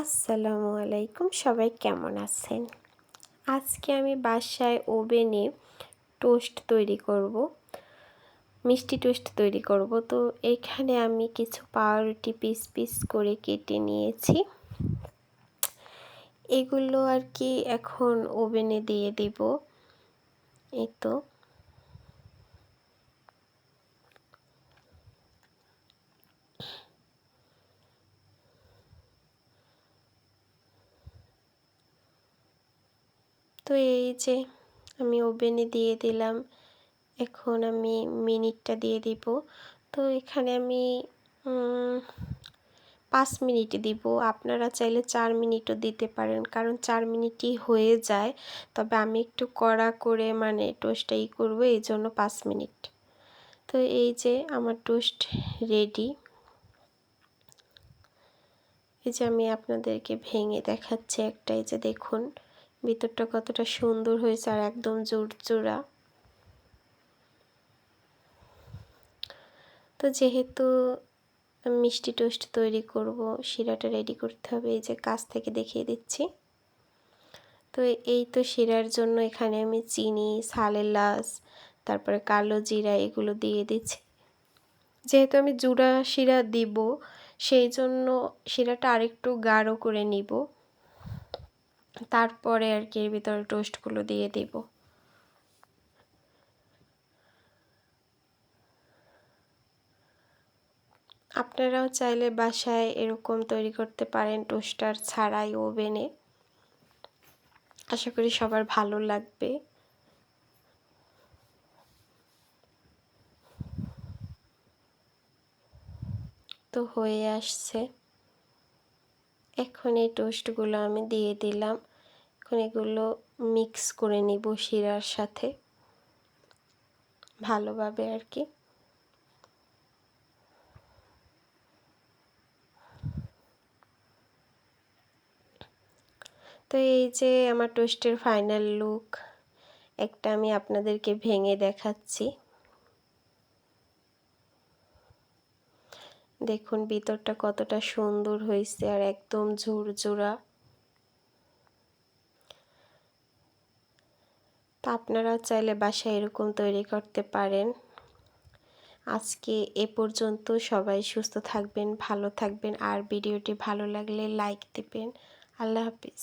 আসসালামু আলাইকুম, সবাই কেমন আছেন? আজকে আমি বাসায় ওভেনে টোস্ট তৈরি করব, মিষ্টি টোস্ট তৈরি করব। তো এখানে আমি কিছু পাউরুটি পিস পিস করে কেটে নিয়েছি। এগুলো আর কি এখন ওভেনে দিয়ে দিব। এই তো। তো এই যে আমি ওভেনে দিয়ে দিলাম। এখন আমি মিনিটটা দিয়ে দিব। তো এখানে আমি পাঁচ মিনিট দিব। আপনারা চাইলে চার মিনিটও দিতে পারেন, কারণ চার মিনিটই হয়ে যায়। তবে আমি একটু কড়া করে মানে টোস্টটা ই করব, এই জন্য পাঁচ মিনিট। তো এই যে আমার টোস্ট রেডি এই যে আমি আপনাদেরকে ভেঙে দেখাচ্ছি একটা, এই যে দেখুন। ভিতরটা কতটা সুন্দর হয়েছে আর একদম জোরজোড়া তো যেহেতু মিষ্টি টোস্ট তৈরি করব, শিরাটা রেডি করতে হবে, এই যে কাছ থেকে দেখিয়ে দিচ্ছি। তো এই তো শিরার জন্য এখানে আমি চিনি সালেলাস তারপরে কালো জিরা এগুলো দিয়ে দিচ্ছি। যেহেতু আমি জুড়া শিরা দিব, সেই জন্য শিরাটা আরেকটু গাঢ় করে নিব। তারপরে আর কি এর ভিতরে টোস্টগুলো দিয়ে দিব। আপনারাও চাইলে বাসায় এরকম তৈরি করতে পারেন টোস্টার ছাড়াই ওভেনে আশা করি সবার ভালো লাগবে। তো হয়ে আসছে। এখন এই টোস্টগুলো আমি দিয়ে দিলাম। এখন এগুলো মিক্স করে নিব শিরার সাথে। ভালোভাবে আর কি। তো এই যে আমার টোস্টের ফাইনাল লুক একটা আমি আপনাদেরকে ভেঙে দেখাচ্ছি। দেখুন, ভিতরটা কতটা সুন্দর হয়েছে আর একদম ঝুরঝুরা। তা আপনারাও চাইলে বাসায় এরকম তৈরি করতে পারেন। আজকে এ পর্যন্ত সবাই সুস্থ থাকবেন, ভালো থাকবেন আর ভিডিওটি ভালো লাগলে লাইক দিবেন। আল্লাহ হাফিজ।